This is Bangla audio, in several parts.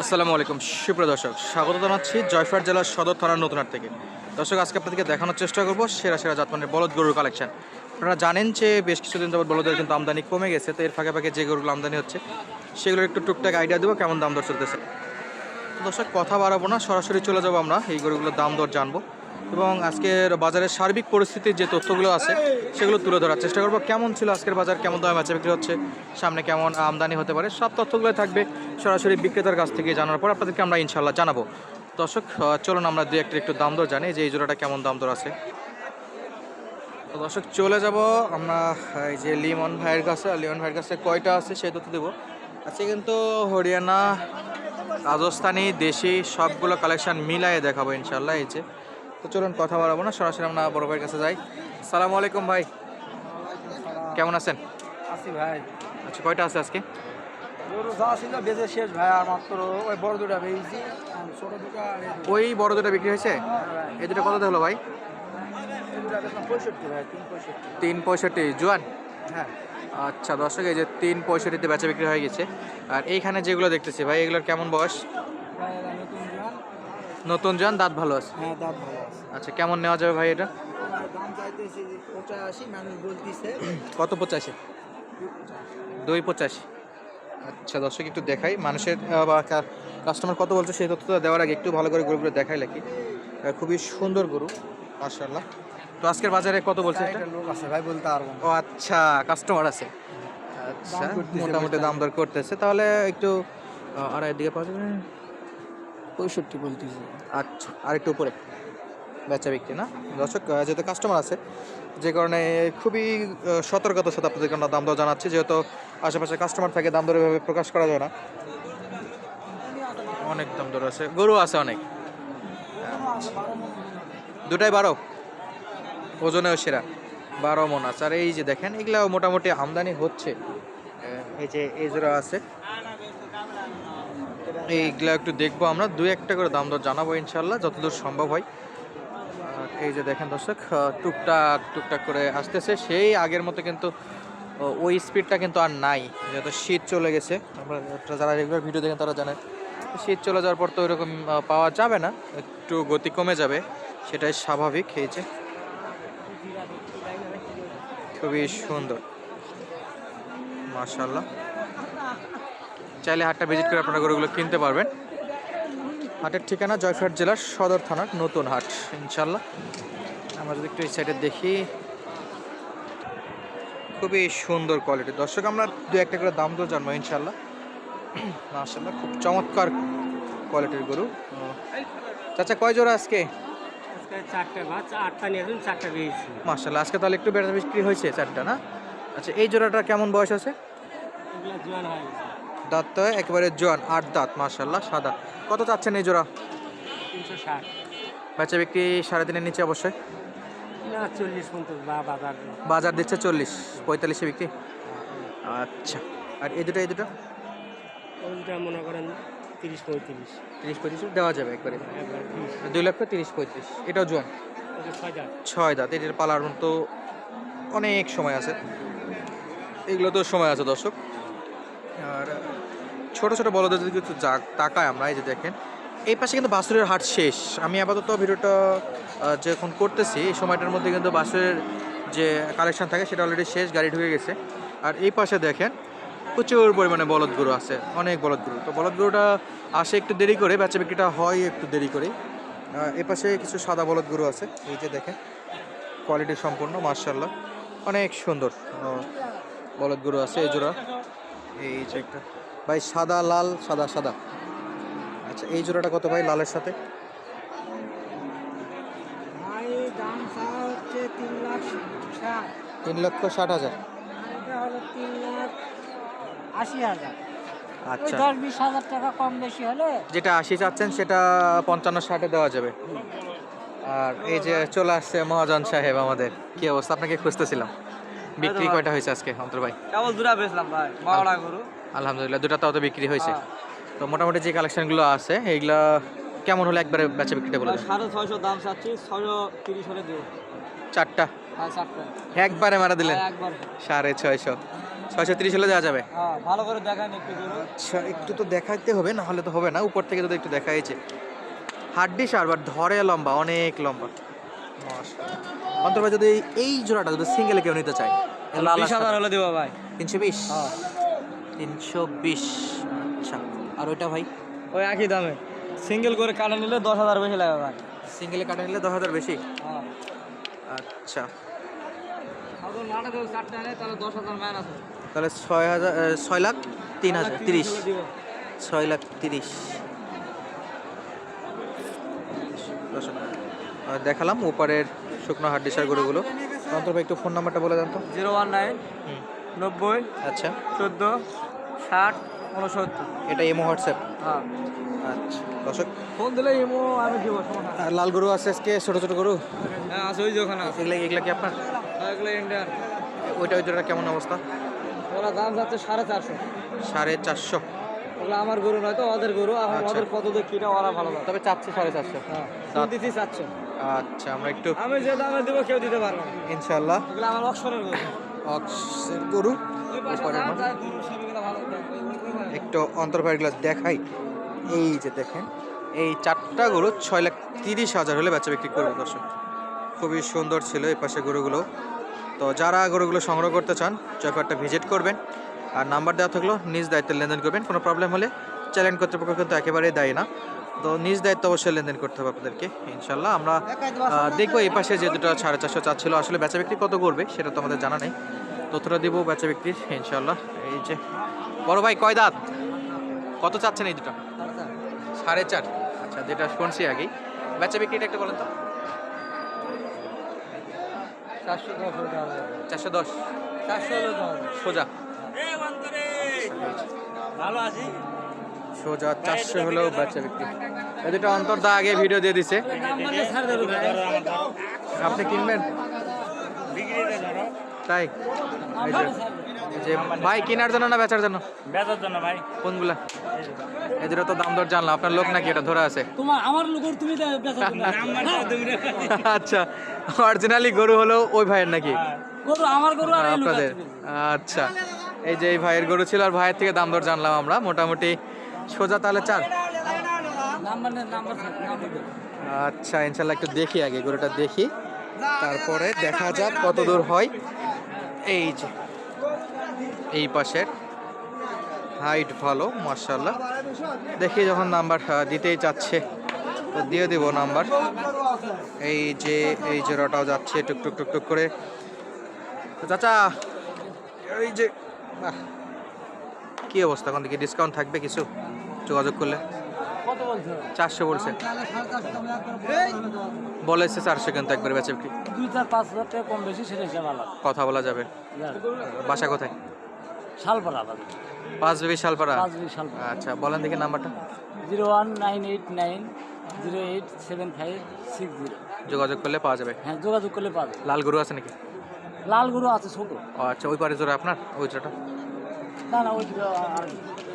আসসালামু আলাইকুম। সুপ্রিয় দর্শক, স্বাগত জানাচ্ছি জয়ফাট জেলার সদর থানার নতুনহাট থেকে দর্শক, আজকে আপনাদেরকে দেখানোর চেষ্টা করব সেরা সেরা জাতমানের বলদ গরুর কালেকশন আপনারা জানেন যে বেশ কিছুদিন যাবত বলদের কিন্তু আমদানি কমে গেছে, তো এর ফাঁকে ফাঁকে যে গরুগুলো আমদানি হচ্ছে সেগুলোর একটু টুকটাক আইডিয়া দেবো কেমন দাম দর চলতেছে। দর্শক, কথা বাড়াবো না, সরাসরি চলে যাব আমরা। এই গরুগুলোর দাম দর জানব। এবং আজকের বাজারের সার্বিক পরিস্থিতির যে তথ্যগুলো আছে, সেগুলো তুলে ধরার চেষ্টা করব। কেমন ছিল আজকের বাজার? কেমন দামে বেচা বিক্রি হচ্ছে? সামনে কেমন আমদানি হতে পারে? সব তথ্যগুলো থাকবে সরাসরি বিক্রেতার কাছ থেকে জানার পর আপনাদেরকে আমরা ইনশাল্লাহ জানাব। দর্শক চলুন আমরা দু একটা একটু দাম দর জানি, যে এই জোড়াটা কেমন দাম দর আছে। দর্শক, চলে যাব আমরা এই যে লিমন ভাইয়ের কাছে। আর লিমন ভাইয়ের কাছে কয়টা আছে সেই তথ্য দেবো। আজকে কিন্তু হরিয়ানা, রাজস্থানি, দেশি, সবগুলো কালেকশন মিলায়ে দেখাবো ইনশাল্লাহ এই যে। তো চলুন কথা বলাবো না সরাসরি আমরা বড় ভাইয়ের কাছে যাই। সালামু আলাইকুম ভাই। কেমন আছেন? আছি ভাই। আচ্ছা কয়টা আছে আজকে? গরু যা ছিল বেজে শেষ ভাই আর মাত্র ওই বড় দুটা ছোট দুটা। ওই বড় দুটো বিক্রি হয়েছে? এই দুটো কত হলো ভাই? পঁয়ষট্টি তিন পঁয়ষট্টি। তিন পঁয়ষট্টি। জোয়ান? হ্যাঁ। আচ্ছা দর্শক এই যে তিন পঁয়ষট্টিতে বেচা বিক্রি হয়ে গেছে। আর এইখানে যেগুলো দেখতেছি ভাই এগুলোর কেমন বয়স ভাই এরা নতুন জোয়ান নতুন জোয়ান দাঁত ভালো আছে? হ্যাঁ দাঁত ভালো আছে। আচ্ছা কেমন নেওয়া যাবে ভাই এটা? দাম চাইতেছি পঁচাশি মানুষ বলতেছে। কত পঁচাশি? দুই পঁচাশি। আচ্ছা দর্শক একটু দেখাই। মানুষের বা কাস্টমার কত বলছে সেই তথ্যটা দেওয়ার আগে একটু ভালো করে গরুগুলো দেখাই লাগি খুবই সুন্দর গরু মার্শাল্লাহ তো আজকের বাজারে কত বলছে এটা? লোক আছে ভাই বলতে পারব না ও আচ্ছা কাস্টমার আছে। আচ্ছা মোটামুটি দাম দর করতেছে। তাহলে একটু আড়াই দিকে পাওয়া যাবে? পঁয়ষট্টি বলতেছে আচ্ছা আর একটু উপরে। বেচা বিক্রি, না? দর্শক যেহেতু কাস্টমার আছে, যে কারণে খুবই সতর্কতার সাথে আপনাদেরকে আমরা দাম দর জানাচ্ছি। যেহেতু আশেপাশে কাস্টমার থাকে, দাম দর এভাবে প্রকাশ করা যায় না। অনেক দাম দর আছে। গরু আছে অনেক। দুটাই বারো। ওজনেও সেরা। বারো মন আছে। আর এই যে দেখেন, এগুলাও মোটামুটি আমদানি হচ্ছে। এই যে, এই জোড়া আছে। এইগুলা একটু দেখব আমরা। দুই একটা করে দাম দর জানাব ইনশাল্লাহ যতদূর সম্ভব হয়। এই যে দেখেন দর্শক টুকটাক টুকটাক করে আসতেছে। সেই আগের মতো কিন্তু ওই স্পিডটা কিন্তু আর নাই। যেহেতু শীত চলে গেছে, আমরা যারা রেগুলার ভিডিও দেখেন তারা জানেন, শীত চলে যাওয়ার পর তো ওইরকম পাওয়া যাবে না। একটু গতি কমে যাবে, সেটাই স্বাভাবিক। এই যে খুবই সুন্দর মাশাল্লাহ চাইলে হাটটা ভিজিট করে আপনারা গরুগুলো কিনতে পারবেন। হাটের ঠিকানা জয়ফাট জেলার সদর থানার নতুন হাট ইনশাল্লাহ আমরা যদি একটু এই সাইডে দেখি খুবই সুন্দর কোয়ালিটি দর্শক আমরা দু একটা করে দাম দর জানব ইনশাল্লাহ মাশাল্লাহ খুব চমৎকার কোয়ালিটির গরু। চাচা কয় জোড়া আজকে? মাশাল্লাহ আজকে তাহলে একটু বেড়া বিক্রি হয়েছে চারটা না? আচ্ছা এই জোড়াটা কেমন বয়স আছে? জোয়ান হয়ে গেছে। দাঁত তো একেবারে জোয়ান আট দাঁত মাশাল্লাহ সাদা। কত চাচ্ছেন এই জোড়া? তিনশো ষাট। বেচা বিক্রি সাড়ে তিনের নিচে অবশ্যই? না চল্লিশ বাজার। বাজার দিচ্ছে চল্লিশ পঁয়তাল্লিশে বিক্রি? আচ্ছা আর এই দুটো এই দুটো? ওইটা মনে করেন তিরিশ পঁয়ত্রিশ। তিরিশ পঁয়ত্রিশ দেওয়া যাবে একবারে। দুই লক্ষ তিরিশ পঁয়ত্রিশ এটাও জোয়ান? ছয় দাঁত এটার পালার মতো অনেক সময় আছে। এগুলো তো সময় আছে দর্শক। ছোট ছোট বলদের যদি যা তাকায় আমরা, এই যে দেখেন, এই পাশে কিন্তু বাসুরের হাট শেষ। আমি আপাতত ভিডিওটা যখন করতেছি, এই সময়টার মধ্যে কিন্তু বাসুরের যে কালেকশন থাকে, সেটা অলরেডি শেষ, গাড়ি ঢুকে গেছে। আর এই পাশে দেখেন, প্রচুর পরিমাণে বলদ গরু আছে, অনেক বলদ গরু। তো বলদ গরুটা আসে একটু দেরি করে, বেচা বিক্রিটা হয় একটু দেরি করে এ পাশে কিছু সাদা বলদ গরু আছে, এই যে দেখেন কোয়ালিটি সম্পূর্ণ মার্শাল্লাহ অনেক সুন্দর বলদ গরু আছে, এই জোড়া। এই যে একটা ভাই সাদা লাল সাদা সাদা। আচ্ছা এই জোড়াটা কত ভাই লালের সাথে? ভাই দাম চাওয়া হচ্ছে তিন লক্ষ ষাট হাজার। আশি আচ্ছা। দশ বিশ হাজার টাকা কম বেশি হলে যেটা আশি চাচ্ছেন সেটা পঞ্চান্ন ষাটে দেওয়া যাবে। আর এই যে চলে আসছে মহাজন সাহেব আমাদের। কি অবস্থা? আপনাকে খুঁজতেছিলাম। বিক্রি কয়টা হয়েছে আজকে অন্তর ভাই? কেবল দুটা বেচলাম ভাই বারোটা গরু। আলহামদুলিল্লাহ দুটা তাও তো বিক্রি হয়েছে। তো মোটামুটি যে কালেকশনগুলো আছে এইগুলা কেমন হলে একবারে বেচা বিক্রিটা বলে সাড়ে ছয়শো দাম চাচ্ছি ছয়শো তিরিশ হলে দিও চারটা? হ্যাঁ একবারে মারা দিলেন? একবার। সাড়ে ছয়শো। ছয়শো তিরিশ হলে দেওয়া যাবে? হ্যাঁ ভালো করে দেখান একটু আচ্ছা একটু তো দেখাইতে হবে না হলে তো হবে না। উপর থেকে যদি একটু দেখাইছে। হাড্ডি সার বাট ধরে লম্বা অনেক লম্বা। অন্তর ভাই যদি এই জোড়াটা যদি সিঙ্গেলে কেউ নিতে চায় বিশ হাজার হলে দেবো ভাই। তিনশো বিশ? হ্যাঁ। তিনশো বিশ। আচ্ছা আর ওইটা ভাই? ওই একই দামে। সিঙ্গেল করে কাটা নিলে দশ হাজার বেশি লাগবে ভাই। সিঙ্গেলে কাটা নিলে দশ হাজার বেশি? হ্যাঁ। আচ্ছা। তাহলে ছয় হাজার ছয় লাখ তিন হাজার তিরিশ। ছয় লাখ তিরিশ। দেখালাম উপরের শুকনো হাড্ডিসার গরুগুলো। অন্তর ভাই একটু ফোন নাম্বারটা বলে দেন তো। জিরো ওয়ান নাইন হুম, নব্বই আচ্ছা। চোদ্দ ষাট উনসত্তর। এটা এমো হোয়াটসঅ্যাপ? হ্যাঁ। আচ্ছা দর্শক। ফোন দিলে ইমো আমি দিব আর লাল গরু আছে আজকে ছোটো ছোটো গরু? হ্যাঁ আছে ওই যে ওখানে আছে। এগুলা এগুলা কি আপনার? এগুলো ইন্ডিয়ান ওইটা ওইটা কেমন অবস্থা? ওরা দাম যাচ্ছে সাড়ে চারশো। সাড়ে চারশো। ওগুলো আমার গরু নয় তো ওদের গরু। এখন আচ্ছা। ওদের কত কিনা ওরা ভালো তবে চাচ্ছে সাড়ে চারশো। হ্যাঁ। দিতে চাচ্ছে। আচ্ছা আমরা একটু আমি যে দামে দেবো কেউ দিতে পারবে ইনশাল্লাহ এগুলো আমার অক্ষরের গরু। অক্সের গরু। একটু অন্তর্ভাই গ্লাস দেখাই। এই যে দেখেন, এই চারটা গরু ছয় লাখ তিরিশ হাজার হলে বাচ্চা বিক্রি করবে দর্শক। খুবই সুন্দর ছিল এই পাশে গরুগুলো। তো যারা গরুগুলো সংগ্রহ করতে চান জয়পাটটা ভিজিট করবেন। আর নাম্বার দেওয়া থাকল, নিজ দায়িত্বে লেনদেন করবেন, কোনো প্রবলেম হলে চ্যালেঞ্জ কর্তৃপক্ষ কিন্তু একেবারেই দায়ী না। তো নিজ দায়িত্ব অবশ্যই লেনদেন করতে হবে আপনাদেরকে ইনশাল্লাহ আমরা দেখব এই পাশে যে দুটো সাড়ে চারশো চার চাচ্ছিল, আসলে বেচা বিক্রি কত করবে, সেটা তো আমাদের জানা নেই। তথ্যটা দিব বেচা বিক্রির ইনশাল্লাহ এই যে বড় ভাই কয় দাঁত? কত চাচ্ছেন এই দুটো? সাড়ে চার। আচ্ছা যেটা শুনছি আগেই। বেচা বিক্রিটা একটু বলেন তো। চারশো দশ। সোজা। ভালো আছি। সোজা চারশো হলেও বেচা বিক্রি। এই দুটো অন্তর্দা আগে ভিডিও দিয়ে দিছে। আপনি কিনবেন? তাই? যে ভাই কেনার জন্য না বেচার জন্য? বেচার জন্য ভাই। কোনগুলা? এই দুটো তো দাম দর জানলাম আপনার লোক নাকি এটা ধরে আছে? তোমার আমার লোক তুমি আচ্ছা অরিজিনালি গরু হলো ওই ভাইয়ের নাকি? গরু আমার গরু আর আপনাদের আচ্ছা এই যে এই ভাইয়ের গরু ছিল আর ভাইয়ের থেকে দাম দর জানলাম আমরা মোটামুটি সোজা তাহলে চার। আচ্ছা ইনশাল্লাহ একটু দেখি আগে গরুটা দেখি তারপরে দেখা যাক কত দূর হয়। এই যে এই পাশের হাইট ভালো মার্শাল্লাহ দেখি যখন নাম্বার দিতেই চাচ্ছে তো দিয়ে দিব নাম্বার। এই যে এই জোড়াটাও যাচ্ছে টুক টুক টুক টুক করে। তো চাচা এই যে কি অবস্থা? এখন দেখি ডিসকাউন্ট থাকবে কিছু? যোগাযোগ করলে। চারশো বলছো। বলছে বলেছে চারশো কিন্তু একবার বেচে বিক্রি। দুই চার পাঁচ হাজার টাকা কম বেশি সেটা হিসাব আলাদা। কথা বলা যাবে। বাসা কোথায়? শালপাড়া আলাদা পাঁচ বেবি শালপাড়া? পাঁচ শালপাড়া। আচ্ছা বলেন দেখি নাম্বারটা। Zero one nine eight nine zero eight seven five six zero. যোগাযোগ করলে পাওয়া যাবে। হ্যাঁ যোগাযোগ করলে পাবে লাল গরু আছে নাকি? লাল গরু আছে ছোট। আচ্ছা ওই পারে জোড়া আপনার ওই জোড়াটা? না না ওই আর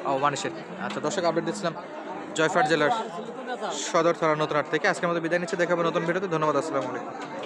ও মানুষের আচ্ছা দর্শক আপডেট দিচ্ছিলাম। জয়ফাট জেলার সদর থানা নতুন হাট থেকে আজকের মতো বিদায় নিচ্ছে। দেখাবো নতুন ভিডিওতে। ধন্যবাদ, আসসালামু আলাইকুম।